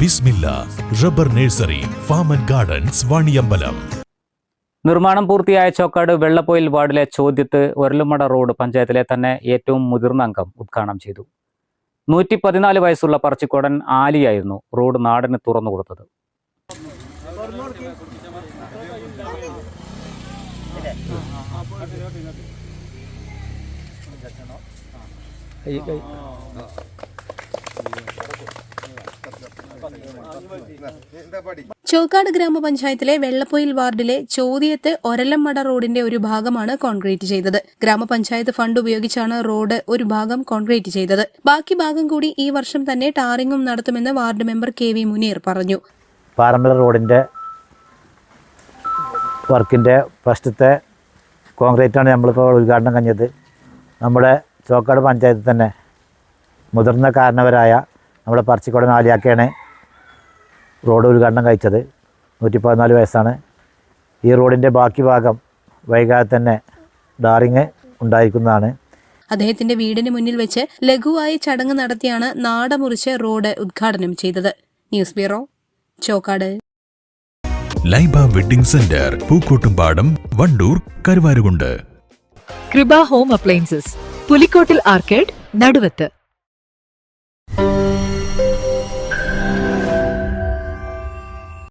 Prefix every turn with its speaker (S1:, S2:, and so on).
S1: Bismillah rubber nursery farm and gardens Vaniyambalam.
S2: നിർമ്മാണം പൂർത്തിയായ ചോക്കാട് വെള്ളപ്പൊയിൽ വാർഡിലെ ചോദ്യത്ത് ഒരലുമട റോഡ് പഞ്ചായത്തിലെ തന്നെ ഏറ്റവും മുതിർന്ന അംഗം ഉദ്ഘാടനം ചെയ്തു. നൂറ്റി പതിനാല് വയസ്സുള്ള പറച്ചിക്കോടൻ ആലിയായിരുന്നു റോഡ് നാടിന് തുറന്നു കൊടുത്തത്.
S3: ചോക്കാട് ഗ്രാമപഞ്ചായത്തിലെ വെള്ളപ്പൊയിൽ വാർഡിലെ ചോദ്യത്ത് ഒരലംമട റോഡിന്റെ ഒരു ഭാഗമാണ് കോൺക്രീറ്റ് ചെയ്തത്. ഗ്രാമപഞ്ചായത്ത് ഫണ്ട് ഉപയോഗിച്ചാണ് റോഡ് ഒരു ഭാഗം കോൺക്രീറ്റ് ചെയ്തത്. ബാക്കി ഭാഗം കൂടി ഈ വർഷം തന്നെ ടാറിങ്ങും നടത്തുമെന്ന് ward member K V Muneer പറഞ്ഞു.
S4: പാറമ്പല റോഡിന്റെ വർക്കിന്റെ ഫസ്റ്റത്തെ കോൺക്രീറ്റാണ് നമ്മളിപ്പോൾ ഉദ്ഘാടനം കഴിഞ്ഞത്. നമ്മുടെ ചോക്കാട് പഞ്ചായത്തിൽ തന്നെ മുതിർന്ന കാരണവരായ നമ്മുടെ പറച്ചിക്കോടൻ ആലിയാക്കയാണ് റോഡ് ഉദ്ഘാടനം കഴിച്ചത്. നൂറ്റി പതിനാല് വയസ്സാണ്. ഈ റോഡിന്റെ ബാക്കി ഭാഗം വൈകാതെ തന്നെ ഡാറിങ് ഉണ്ടായിരിക്കുന്നതാണ്.
S3: അദ്ദേഹത്തിന്റെ വീടിന് മുന്നിൽ വെച്ച് ലഘുവായി ചടങ്ങ് നടത്തിയാണ് നാട മുറിച്ച് റോഡ് ഉദ്ഘാടനം ചെയ്തത്. News bureau Chokkad.
S1: Laiba wedding centre Pookkottumpadam Wandoor Karuvarakundu.
S5: Kripa home appliances Pulikkottil arcade Naduvath.